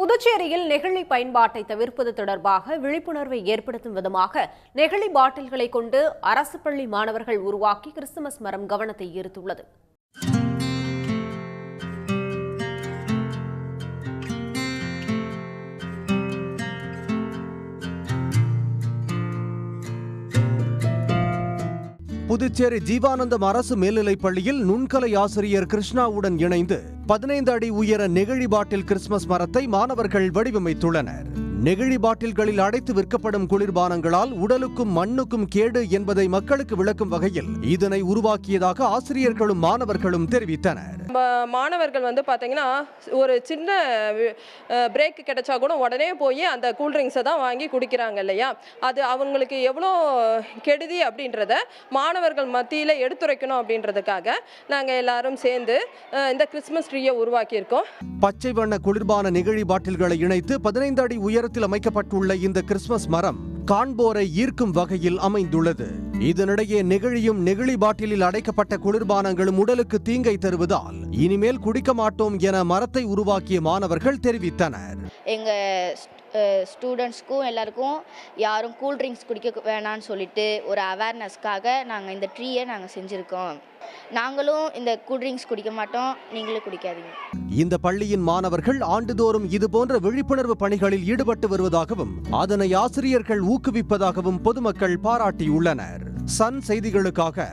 புதுச்சேரியில் நெகிழி பயன்பாட்டை தவிர்ப்பது தொடர்பாக விழிப்புணர்வை ஏற்படுத்தும் விதமாக நெகிழி பாட்டில்களை கொண்டு அரசு பள்ளி மாணவர்கள் உருவாக்கி கிறிஸ்துமஸ் மரம் கவனத்தை ஈர்த்துள்ளது. புதுச்சேரி ஜீவானந்தம் அரசு மேல்நிலைப் பள்ளியில் நுண்கலை ஆசிரியர் கிருஷ்ணாவுடன் இணைந்து பதினைந்து அடி உயர நெகிழி பாட்டில் கிறிஸ்துமஸ் மரத்தை மாணவர்கள் வடிவமைத்துள்ளனர். நெகிழி பாட்டில்களில் அடைத்து விற்கப்படும் குளிர்பானங்களால் உடலுக்கும் மண்ணுக்கும் கேடு என்பதை மக்களுக்கு விளக்கும் வகையில் இதனை உருவாக்கியதாக ஆசிரியர்களும் மாணவர்களும் தெரிவித்தனர். மாணவர்கள் வந்து பார்த்தீங்கன்னா ஒரு சின்ன பிரேக் கிடைச்சா கூட உடனே போய் அந்த கூல்ட்ரிங்க்ஸை தான் வாங்கி குடிக்கிறாங்க இல்லையா? அது அவங்களுக்கு எவ்வளோ கெடுதி அப்படின்றத மாணவர்கள் மத்தியில் எடுத்துரைக்கணும் அப்படின்றதுக்காக நாங்கள் எல்லாரும் சேர்ந்து இந்த கிறிஸ்மஸ் ட்ரீயை உருவாக்கியிருக்கோம். பச்சை வண்ண குளிர்பான நெகிழி பாட்டில்களை இணைத்து பதினைந்து அடி உயரத்தில் அமைக்கப்பட்டுள்ள இந்த கிறிஸ்மஸ் மரம் காண்போரை ஈர்க்கும் வகையில் அமைந்துள்ளது. இதனிடையே நெகிழியும் நெகிழி பாட்டிலில் அடைக்கப்பட்ட குளிர்பானங்களும் உடலுக்கு தீங்கை தருவதால் இனிமேல் குடிக்க மாட்டோம் என மரத்தை உருவாக்கிய மாணவர்கள் தெரிவித்தனர். எங்க ஸ்டூடெண்ட்ஸ்க்கும் எல்லாருக்கும் யாரும் கூல் ட்ரிங்க்ஸ் குடிக்க வேணாம்னு சொல்லிட்டு ஒரு அவேர்னஸ்க்காக நாங்கள் இந்த ட்ரீயை நாங்கள் செஞ்சுருக்கோம். நாங்களும் இந்த கூல் ட்ரிங்க்ஸ் குடிக்க மாட்டோம். நீங்களும் குடிக்காதீங்க. இந்த பள்ளியின் மாணவர்கள் ஆண்டுதோறும் இதுபோன்ற விழிப்புணர்வு பணிகளில் ஈடுபட்டு வருவதாகவும் அதனை ஆசிரியர்கள் ஊக்குவிப்பதாகவும் பொதுமக்கள் பாராட்டியுள்ளனர். சன் செய்திகளுக்காக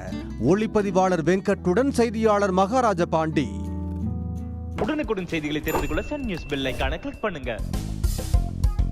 ஒளிப்பதிவாளர் வெங்கட்டுடன் செய்தியாளர் மகாராஜ பாண்டி உடனுக்குடன் செய்திகளை தெரிந்து கொள்ள சன் நியூஸ் பெல் ஐகானை கிளிக் பண்ணுங்க. Peace.